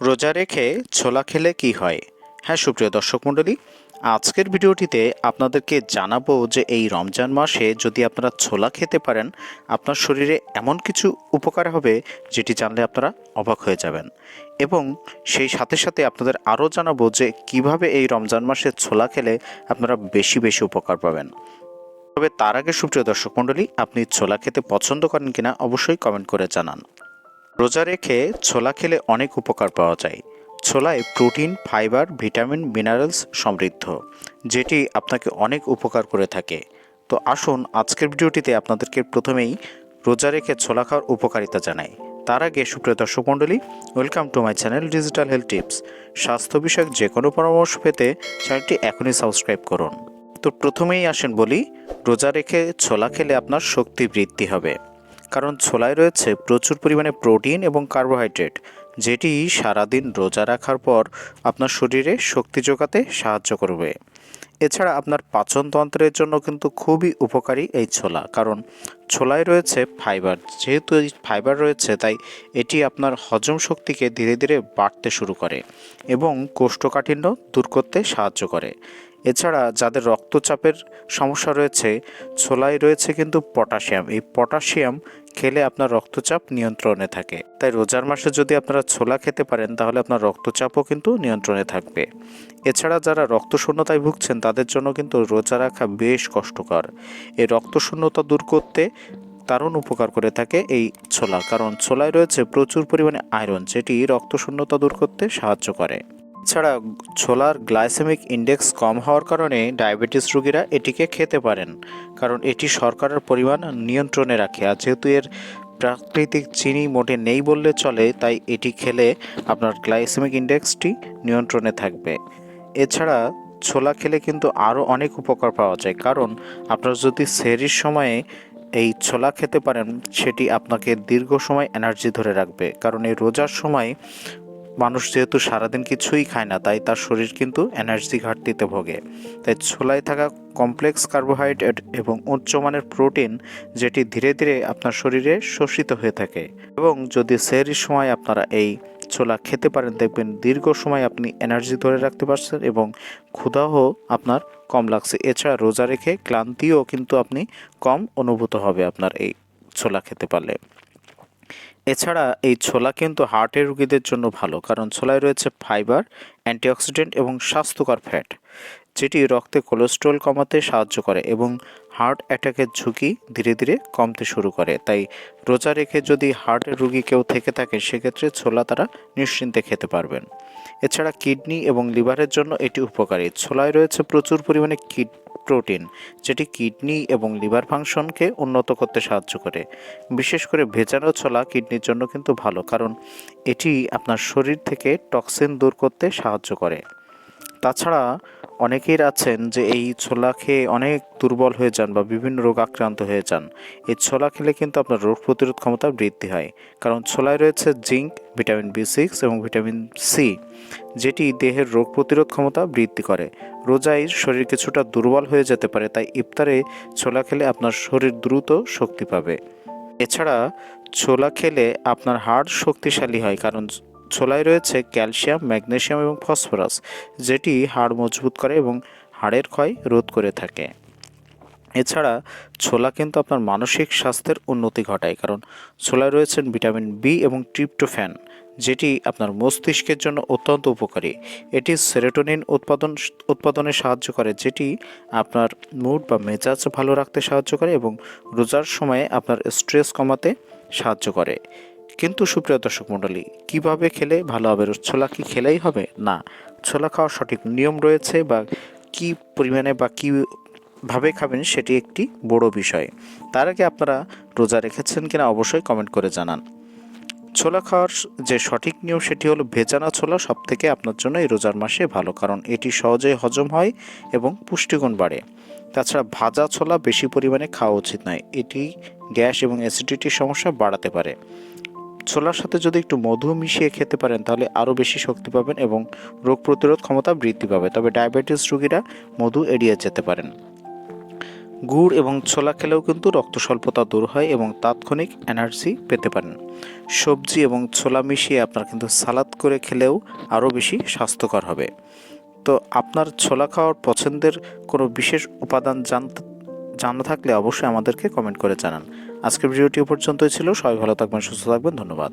রোজা রেখে ছোলা খেলে কি হয়? হ্যাঁ সুপ্রিয় দর্শক মণ্ডলী, আজকের ভিডিওটিতে আপনাদেরকে জানাব যে এই রমজান মাসে যদি আপনারা ছোলা খেতে পারেন, আপনার শরীরে এমন কিছু উপকার হবে যেটি জানলে আপনারা অবাক হয়ে যাবেন। এবং সেই সাথে সাথে আপনাদের আরও জানাব যে কীভাবে এই রমজান মাসে ছোলা খেলে আপনারা বেশি বেশি উপকার পাবেন। তবে তার আগে সুপ্রিয় দর্শক মণ্ডলী, আপনি ছোলা খেতে পছন্দ করেন কিনা অবশ্যই কমেন্ট করে জানান। রোজা রেখে ছোলা খেলে অনেক উপকার পাওয়া যায়। ছোলায় প্রোটিন, ফাইবার, ভিটামিন, মিনারেলস সমৃদ্ধ, যেটি আপনাকে অনেক উপকার করে থাকে। তো আসুন আজকের ভিডিওটিতে আপনাদেরকে প্রথমেই রোজা রেখে ছোলা খাওয়ার উপকারিতা জানাই। তার আগে সুপ্রিয় দর্শক মণ্ডলী welcome to my channel digital health tips স্বাস্থ্য বিষয়ক যে কোনো পরামর্শ পেতে চ্যানেলটি এখনই সাবস্ক্রাইব করুন। তো প্রথমেই আসেন বলি, রোজা রেখে ছোলা খেলে আপনার শক্তি বৃদ্ধি হবে। কারণ ছোলায় রয়েছে প্রচুর পরিমাণে প্রোটিন এবং কার্বোহাইড্রেট, যেটি সারাদিন রোজা রাখার পর আপনার শরীরে শক্তি যোগাতে সাহায্য করবে। এছাড়া আপনার পাচনতন্ত্রের জন্য কিন্তু খুবই উপকারী এই ছোলা, কারণ ছোলায় রয়েছে ফাইবার। যেহেতু এই ফাইবার রয়েছে, তাই এটি আপনার হজম শক্তিকে ধীরে ধীরে বাড়তে শুরু করে এবং কোষ্ঠকাঠিন্য দূর করতে সাহায্য করে। এছাড়া যাদের রক্তচাপের সমস্যা রয়েছে, ছোলায় রয়েছে কিন্তু পটাশিয়াম। এই পটাশিয়াম খেলে আপনার রক্তচাপ নিয়ন্ত্রণে থাকে। তাই রোজার মাসে যদি আপনারা ছোলা খেতে পারেন, তাহলে আপনার রক্তচাপও কিন্তু নিয়ন্ত্রণে থাকবে। এছাড়া যারা রক্তশূন্যতায় ভুগছেন, তাদের জন্য কিন্তু রোজা রাখা বেশ কষ্টকর। এই রক্তশূন্যতা দূর করতে দারুণ উপকার করে থাকে এই ছোলা। কারণ ছোলায় রয়েছে প্রচুর পরিমাণে আয়রন, যেটি রক্তশূন্যতা দূর করতে সাহায্য করে। এছাড়া ছোলার গ্লাইসেমিক ইন্ডেক্স কম হওয়ার কারণে ডায়াবেটিস রোগীরা এটিকে খেতে পারেন, কারণ এটি শর্করার পরিমাণ নিয়ন্ত্রণে রাখে আর যেহেতু এর প্রাকৃতিক চিনি মোটে নেই বললে চলে, তাই এটি খেলে আপনার গ্লাইসেমিক ইন্ডেক্সটি নিয়ন্ত্রণে থাকবে। এছাড়া ছোলা খেলে কিন্তু আরও অনেক উপকার পাওয়া যায়, কারণ আপনার যদি সেরির সময়ে এই ছোলা খেতে পারেন, সেটি আপনাকে দীর্ঘ সময় এনার্জি ধরে রাখবে, কারণ এই রোজার সময় মানুষ যেহেতু সারাদিন কিছুই খায় না, তাই তার শরীর কিন্তু এনার্জি ঘাটতিতে ভোগে। তাই ছোলায় থাকা কমপ্লেক্স কার্বোহাইড্রেট এবং উচ্চমানের প্রোটিন, যেটি ধীরে ধীরে আপনার শরীরে শোষিত হয়ে থাকে। এবং যদি সেহরির সময় আপনারা এই ছোলা খেতে পারেন, দেখবেন দীর্ঘ সময় আপনি এনার্জি ধরে রাখতে পারছেন এবং ক্ষুধাও আপনার কম লাগছে। এছাড়া রোজা রেখে ক্লান্তিও কিন্তু আপনি কম অনুভূত হবে আপনার এই ছোলা খেতে পারলে। এছাড়া এই ছোলা কিন্তু হার্টের রোগীদের জন্য ভালো, কারণ ছোলায় রয়েছে ফাইবার, অ্যান্টিঅক্সিডেন্ট এবং স্বাস্থ্যকর ফ্যাট। যেটি রক্তে কোলেস্ট্রল কমাতে সাহায্য করে এবং হার্ট অ্যাটাকের ঝুঁকি ধীরে ধীরে কমতে শুরু করে। তাই রোজা রেখে যদি হার্টের রুগী কেউ থেকে থাকে সেক্ষেত্রে ছোলা তারা নিশ্চিন্তে খেতে পারবেন। এছাড়া কিডনি এবং লিভারের জন্য এটি উপকারী। ছোলায় রয়েছে প্রচুর পরিমাণে কিড প্রোটিন, যেটি কিডনি এবং লিভার ফাংশনকে উন্নত করতে সাহায্য করে। বিশেষ করে ভেজানো ছোলা কিডনির জন্য কিন্তু ভালো, কারণ এটি আপনার শরীর থেকে টক্সিন দূর করতে সাহায্য করে। তাছাড়া অনেকেই আছেন যে এই ছোলা খেয়ে অনেক দুর্বল হয়ে যান বা বিভিন্ন রোগ আক্রান্ত হয়ে যান। এই ছোলা খেলে কিন্তু আপনার রোগ প্রতিরোধ ক্ষমতা বৃদ্ধি হয়। কারণ ছোলায় রয়েছে জিঙ্ক, ভিটামিন বি সিক্স এবং ভিটামিন সি, যেটি দেহের রোগ প্রতিরোধ ক্ষমতা বৃদ্ধি করে। রোজায় শরীর কিছুটা দুর্বল হয়ে যেতে পারে, তাই ইফতারে ছোলা খেলে আপনার শরীর দ্রুত শক্তি পাবে। এছাড়া ছোলা খেলে আপনার হাড় শক্তিশালী হয়, কারণ ছোলায় রয়েছে ক্যালসিয়াম, ম্যাগনেসিয়াম এবং ফসফরাস, যেটি হাড় মজবুত করে এবং হাড়ের ক্ষয় রোধ করে থাকে। এছাড়া ছোলা কিন্তু আপনার মানসিক স্বাস্থ্যের উন্নতি ঘটায়, কারণ ছোলায় রয়েছেন ভিটামিন বি এবং ট্রিপ্টোফ্যান, যেটি আপনার মস্তিষ্কের জন্য অত্যন্ত উপকারী। এটি সেরেটোনিন উৎপাদন, উৎপাদনে সাহায্য করে, যেটি আপনার মুড বা মেজাজ ভালো রাখতে সাহায্য করে এবং রোজার সময়ে আপনার স্ট্রেস কমাতে সাহায্য করে। কিন্তু সুপ্রিয় দর্শক মণ্ডলী, কীভাবে খেলে ভালো হবে? ছোলা কি খেলেই হবে? না, ছোলা খাওয়ার সঠিক নিয়ম রয়েছে বা কি পরিমাণে বা কী ভাবে খাবেন সেটি একটি বড় বিষয়। তার আগে আপনারা রোজা রেখেছেন কিনা অবশ্যই কমেন্ট করে জানান। ছোলা খাওয়ার যে সঠিক নিয়ম সেটি হলো ভেজানো ছোলা সব থেকে আপনার জন্য এই রোজার মাসে ভালো, কারণ এটি সহজেই হজম হয় এবং পুষ্টিগুণ বাড়ে। তাছাড়া ভাজা ছোলা বেশি পরিমাণে খাওয়া উচিত নয়, এটি গ্যাস এবং অ্যাসিডিটির সমস্যা বাড়াতে পারে। ছোলার সাথে যদি একটু মধু মিশিয়ে খেতে পারেন, তাহলে আরও বেশি শক্তি পাবেন এবং রোগ প্রতিরোধ ক্ষমতা বৃদ্ধি পাবে। তবে ডায়াবেটিস রোগীরা মধু এড়িয়ে যেতে পারেন। গুড় এবং ছোলা খেলেও কিন্তু রক্ত স্বল্পতা দূর হয় এবং তাৎক্ষণিক এনার্জি পেতে পারেন। সবজি এবং ছোলা মিশিয়ে আপনার কিন্তু সালাদ করে খেলেও আরও বেশি স্বাস্থ্যকর হবে। তো আপনার ছোলা খাওয়ার পছন্দের কোনো বিশেষ উপাদান জানতে জানা থাকলে অবশ্যই আমাদেরকে কমেন্ট করে জানান। আজকের ভিডিওটি পর্যন্তই ছিল। সবাই ভালো থাকবেন সুস্থ থাকবেন। ধন্যবাদ।